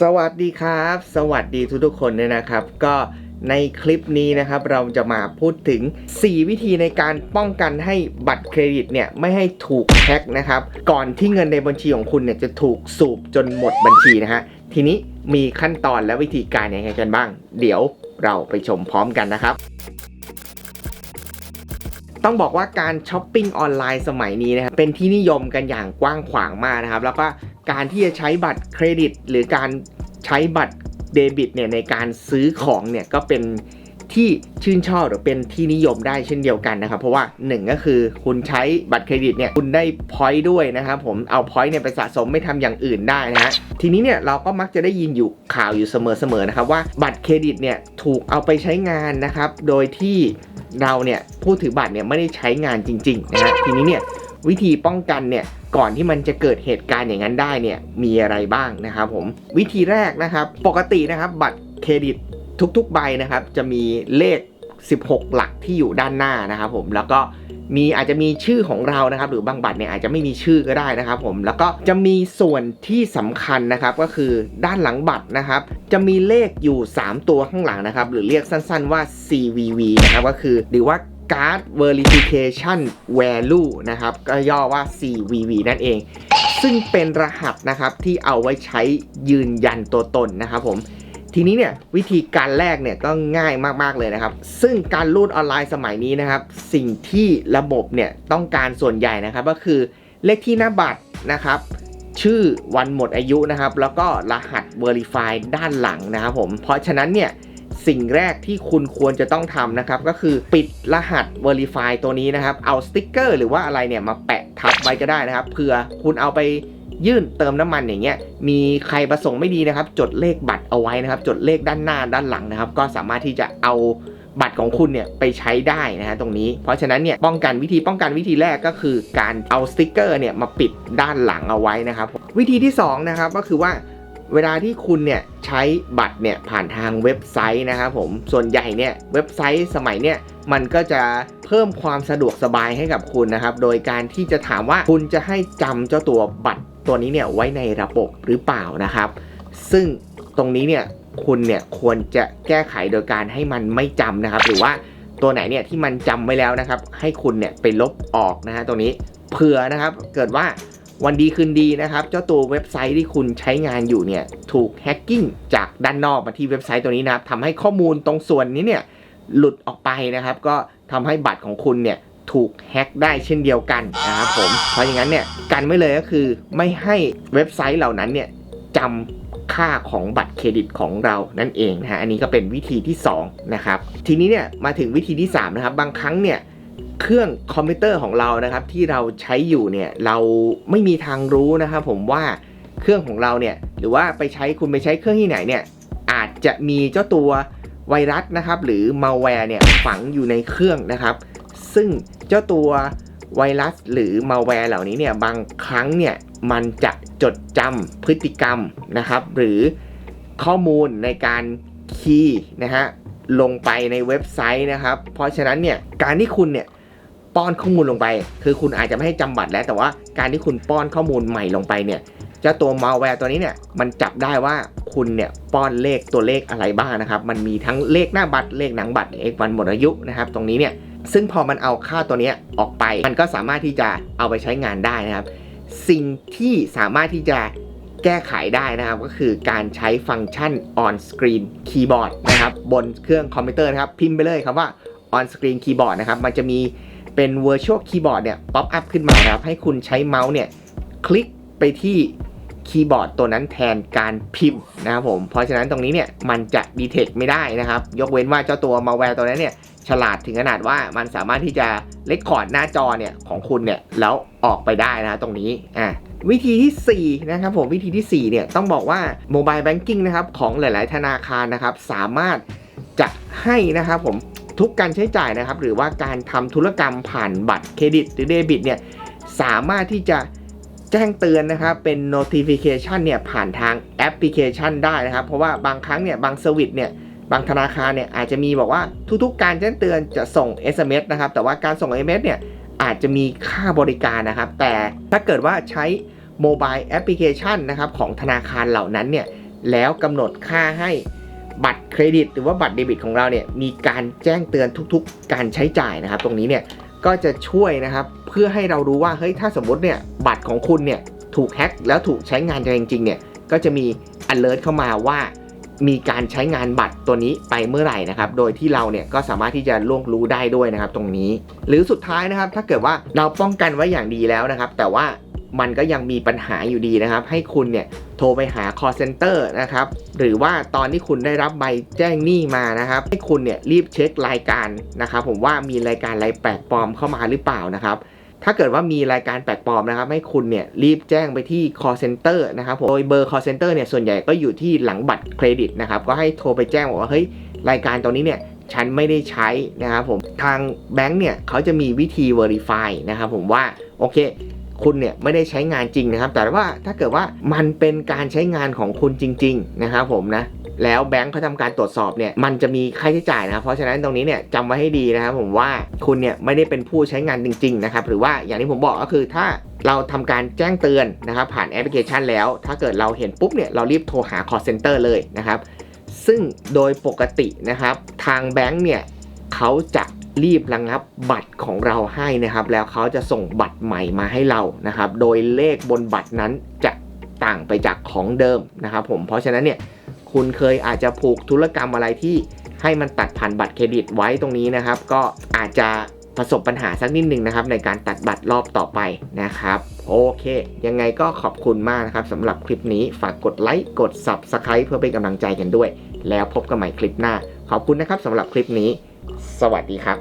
สวัสดีครับ สวัสดีทุกๆคนด้วยนะครับ ก็ในคลิปนี้นะครับเราจะมาพูดถึง 4 วิธีในการป้องกันให้บัตรเครดิตเนี่ยไม่ให้ถูกแฮ็กนะครับ ก่อนที่เงินในบัญชีของคุณเนี่ยจะถูกสูบจนหมดบัญชีนะฮะทีนี้มีขั้นตอนและวิธีการยังไงกันบ้าง เดี๋ยวเราไปชมพร้อมกันนะครับต้องบอกว่าการช้อปปิ้งออนไลน์สมัยนี้นะครับเป็นที่นิยมกันอย่างกว้างขวางมากนะครับ แล้วก็ การที่จะใช้บัตรเครดิต หรือการใช้บัตรเดบิตเนี่ยในการซื้อของเนี่ยก็เป็นที่ชื่นชอบหรือเป็นที่นิยมได้เช่นเดียวกันนะครับ เพราะว่าหนึ่งก็คือคุณใช้บัตรเครดิตเนี่ยคุณได้พอยต์ด้วยนะครับผมเอาพอยต์เนี่ยไปสะสมไม่ทำอย่างอื่นได้นะฮะทีนี้เนี่ยเราก็มักจะได้ยินอยู่ข่าวอยู่เสมอๆนะครับว่าบัตรเครดิตเนี่ยถูกเอาไปใช้งานนะครับ โดยที่เราเนี่ยผู้ถือบัตรเนี่ยไม่ได้ใช้งานจริงๆนะฮะทีนี้เนี่ย วิธีป้องกันเนี่ยก่อนที่มันจะเกิดเหตุการณ์อย่างนั้นได้เนี่ยมีอะไรบ้างนะครับผมวิธีแรกนะครับ ปกตินะครับ บัตรเครดิตทุกๆใบนะครับ จะมีเลข 16 หลักที่อยู่ด้านหน้านะครับผมแล้วก็มีอาจจะมีชื่อของเรานะครับ หรือบางบัตรเนี่ยอาจจะไม่มีชื่อก็ได้นะครับ ผมแล้วก็จะมีส่วนที่สำคัญนะครับ ก็คือด้านหลังบัตรนะครับ จะมีเลขอยู่ 3 ตัวข้างหลังนะครับ หรือเรียกสั้นๆว่า CVV นะครับก็คือหรือว่า Card Verification Value นะครับ ก็ย่อว่า CVV นั่นเอง ซึ่งเป็นรหัสนะครับที่เอาไว้ใช้ยืนยันตัวตนนะครับผม ทีนี้เนี่ยวิธีการแรกเนี่ยก็ง่ายมาก ๆ เลยนะครับ ซึ่งการรูดออนไลน์สมัยนี้นะครับ สิ่งที่ระบบเนี่ยต้องการส่วนใหญ่นะครับก็คือเลขที่หน้าบัตรนะครับชื่อวันหมดอายุนะครับ แล้วก็รหัส Verify ด้านหลังนะครับผม เพราะฉะนั้นเนี่ย สิ่งแรกที่คุณควรจะต้องทำนะครับ ก็คือปิดรหัส Verify ตัวนี้นะครับ เอาสติ๊กเกอร์หรือว่าอะไรเนี่ยมาแปะทับไว้ก็ได้นะครับเผื่อคุณเอาไปยื่นเติมน้ำมันอย่างเงี้ย มีใครประสงค์ไม่ดีนะครับ จดเลขบัตรเอาไว้นะครับ จดเลขด้านหน้าด้านหลังนะครับ ก็สามารถที่จะเอาบัตรของคุณเนี่ยไปใช้ได้นะฮะตรงนี้ เพราะฉะนั้นเนี่ยป้องกันวิธีป้องกันวิธีแรกก็คือการเอาสติ๊กเกอร์เนี่ยมาปิดด้านหลังเอาไว้นะครับ วิธีที่สองนะครับก็คือว่า เวลาที่คุณเนี่ยใช้บัตรเนี่ยผ่านทางเว็บไซต์นะครับผมส่วนใหญ่เนี่ยเว็บไซต์สมัยเนี่ยมันก็จะเพิ่มความสะดวกสบายให้กับคุณนะครับ โดยการที่จะถามว่าคุณจะให้จำเจ้าตัวบัตรตัวนี้เนี่ยไว้ในระบบหรือเปล่านะครับ ซึ่งตรงนี้เนี่ยคุณเนี่ยควรจะแก้ไขโดยการให้มันไม่จำนะครับ หรือว่าตัวไหนเนี่ยที่มันจำไว้แล้วนะครับ ให้คุณเนี่ยไปลบออกนะฮะตรงนี้เผื่อนะครับเกิดว่า วันดีคืนดีนะครับ เจ้าตัวเว็บไซต์ที่คุณใช้งานอยู่เนี่ยถูกแฮกกิ้งจากด้านนอกมาที่เว็บไซต์ตัวนี้นะครับทำให้ข้อมูลตรงส่วนนี้เนี่ยหลุดออกไปนะครับ ก็ทำให้บัตรของคุณเนี่ยถูกแฮกได้เช่นเดียวกันนะครับผม เพราะอย่างนั้นเนี่ยกันไว้เลยก็คือไม่ให้เว็บไซต์เหล่านั้นเนี่ยจำค่าของบัตรเครดิตของเรานั่นเองนะฮะอันนี้ก็เป็นวิธีที่สองนะครับทีนี้เนี่ยมาถึงวิธีที่สามนะครับบางครั้งเนี่ย เครื่องคอมพิวเตอร์ของเรานะครับ ที่เราใช้อยู่เนี่ยเราไม่มีทางรู้นะครับผมว่าเครื่องของเราเนี่ยหรือว่าไปใช้คุณไปใช้เครื่องที่ไหนเนี่ยอาจจะมีเจ้าตัวไวรัสนะครับ หรือมาแวร์เนี่ยฝังอยู่ในเครื่องนะครับ ซึ่งเจ้าตัวไวรัสหรือมาแวร์เหล่านี้เนี่ยบางครั้งเนี่ยมันจะจดจำพฤติกรรมนะครับ หรือข้อมูลในการคีย์นะฮะลงไปในเว็บไซต์นะครับ เพราะฉะนั้นเนี่ยการที่คุณเนี่ย ป้อนข้อมูลลงไป คือคุณอาจจะไม่ให้จำบัตรแล้ว แต่ว่าการที่คุณป้อนข้อมูลใหม่ลงไปเนี่ยเจ้าตัวมาแวร์ตัวนี้เนี่ยมันจับได้ว่าคุณเนี่ยป้อนเลขตัวเลขอะไรบ้างนะครับ มันมีทั้งเลขหน้าบัตรเลขหนังบัตรเลขวันหมดอายุนะครับ ตรงนี้เนี่ยซึ่งพอมันเอาค่าตัวนี้ออกไป มันก็สามารถที่จะเอาไปใช้งานได้นะครับ สิ่งที่สามารถที่จะแก้ไขได้นะครับก็คือการใช้ฟังก์ชัน on screen keyboard นะครับบนเครื่องคอมพิวเตอร์นะครับพิมพ์ไปเลยครับว่า on screen keyboard นะครับมันจะมี เป็น virtual keyboard เนี่ยป๊อปอัพขึ้นมาครับ ให้คุณใช้เมาส์เนี่ยคลิกไปที่คีย์บอร์ดตัวนั้นแทนการพิมพ์นะครับผม เพราะฉะนั้นตรงนี้เนี่ยมันจะดีเทคไม่ได้นะครับ ยกเว้นว่าเจ้าตัวมาแวร์ตัวนั้นเนี่ยฉลาดถึงขนาดว่ามันสามารถที่จะเลคคอร์ดหน้าจอเนี่ยของคุณเนี่ยแล้วออกไปได้นะตรงนี้อะวิธีที่ 4 นะครับผมวิธีที่ 4 เนี่ยต้องบอกว่าโมบายแบงกิ้งนะครับของหลาย ๆ ธนาคารนะครับ สามารถจะให้นะครับผม ทุกการใช้จ่ายนะครับ หรือว่าการทำธุรกรรมผ่านบัตรเครดิตหรือเดบิตเนี่ยสามารถที่จะแจ้งเตือนนะครับเป็น notification เนี่ยผ่านทางแอปพลิเคชันได้นะครับ เพราะว่าบางครั้งเนี่ยบางเซอร์วิสเนี่ยบางธนาคารเนี่ยอาจจะมีบอกว่าทุกๆ การแจ้งเตือนจะส่ง SMS นะครับ แต่ว่าการส่ง SMS เนี่ยอาจจะมีค่าบริการนะครับ แต่ถ้าเกิดว่าใช้โมบายแอปพลิเคชันนะครับของธนาคารเหล่านั้นเนี่ยแล้วกำหนดค่าให้ บัตรเครดิต หรือว่าบัตรเดบิตของเราเนี่ยมีการแจ้งเตือนทุกๆ การใช้จ่ายนะครับ ตรงนี้เนี่ยก็จะช่วยนะครับเพื่อให้เรารู้ว่าเฮ้ยถ้าสมมติเนี่ยบัตรของคุณเนี่ยถูกแฮ็กแล้วถูกใช้งานจริงๆเนี่ยก็จะมี alert เข้ามาว่ามีการใช้งานบัตรตัวนี้ไปเมื่อไหร่นะครับ โดยที่เราเนี่ยก็สามารถที่จะล่วงรู้ได้ด้วยนะครับ ตรงนี้ หรือสุดท้ายนะครับ ถ้าเกิดว่าเราป้องกันไว้อย่างดีแล้วนะครับ แต่ว่ามันก็ยังมีปัญหาอยู่ดีนะครับ ให้คุณเนี่ย โทรไปหา call center นะครับ หรือว่าตอนที่คุณได้รับใบแจ้งหนี้มานะครับ ให้คุณเนี่ยรีบเช็ครายการนะครับ ผมว่ามีรายการอะไรแปลกปลอมเข้ามาหรือเปล่านะครับถ้าเกิดว่ามีรายการแปลกปลอมนะครับ ให้คุณเนี่ยรีบแจ้งไปที่ call center นะครับผมโดยเบอร์ call center เนี่ยส่วนใหญ่ก็อยู่ที่หลังบัตรเครดิตนะครับก็ให้โทรไปแจ้งบอกว่าเฮ้ยรายการตัวนี้เนี่ยฉันไม่ได้ใช้นะครับผมทางแบงก์เนี่ยเขาจะมีวิธี verify นะครับผมว่าโอเค คุณเนี่ยไม่ได้ใช้งานจริงนะครับ แต่ว่าถ้าเกิดว่ามันเป็นการใช้งานของคุณจริง ๆ นะครับผมนะแล้วแบงค์เขาทำการตรวจสอบเนี่ยมันจะมีค่าใช้จ่ายนะครับเพราะฉะนั้นตรงนี้เนี่ยจำไว้ให้ดีนะครับผมว่าคุณเนี่ยไม่ได้เป็นผู้ใช้งานจริงๆนะครับหรือว่าอย่างที่ผมบอกก็คือถ้าเราทำการแจ้งเตือนนะครับผ่านแอปพลิเคชันแล้ว ถ้าเกิดเราเห็นปุ๊บเนี่ยเรารีบโทรหา call center เลยนะครับ ซึ่งโดยปกตินะครับทางแบงค์เนี่ยเขาจะ รีบระงับบัตรของเราให้นะครับ แล้วเขาจะส่งบัตรใหม่มาให้เรานะครับ โดยเลขบนบัตรนั้นจะต่างไปจากของเดิมนะครับ ผมเพราะฉะนั้นเนี่ยคุณเคยอาจจะผูกธุรกรรมอะไรที่ให้มันตัดผ่านบัตรเครดิตไว้ตรงนี้นะครับ ก็อาจจะประสบปัญหาสักนิดหนึ่งนะครับ ในการตัดบัตรรอบต่อไปนะครับ โอเค ยังไงก็ขอบคุณมากนะครับสำหรับคลิปนี้ฝากกดไลค์กด Subscribe เพื่อเป็นกำลังใจกันด้วย แล้วพบกันใหม่คลิปหน้า ขอบคุณนะครับสำหรับคลิปนี้ สวัสดีครับ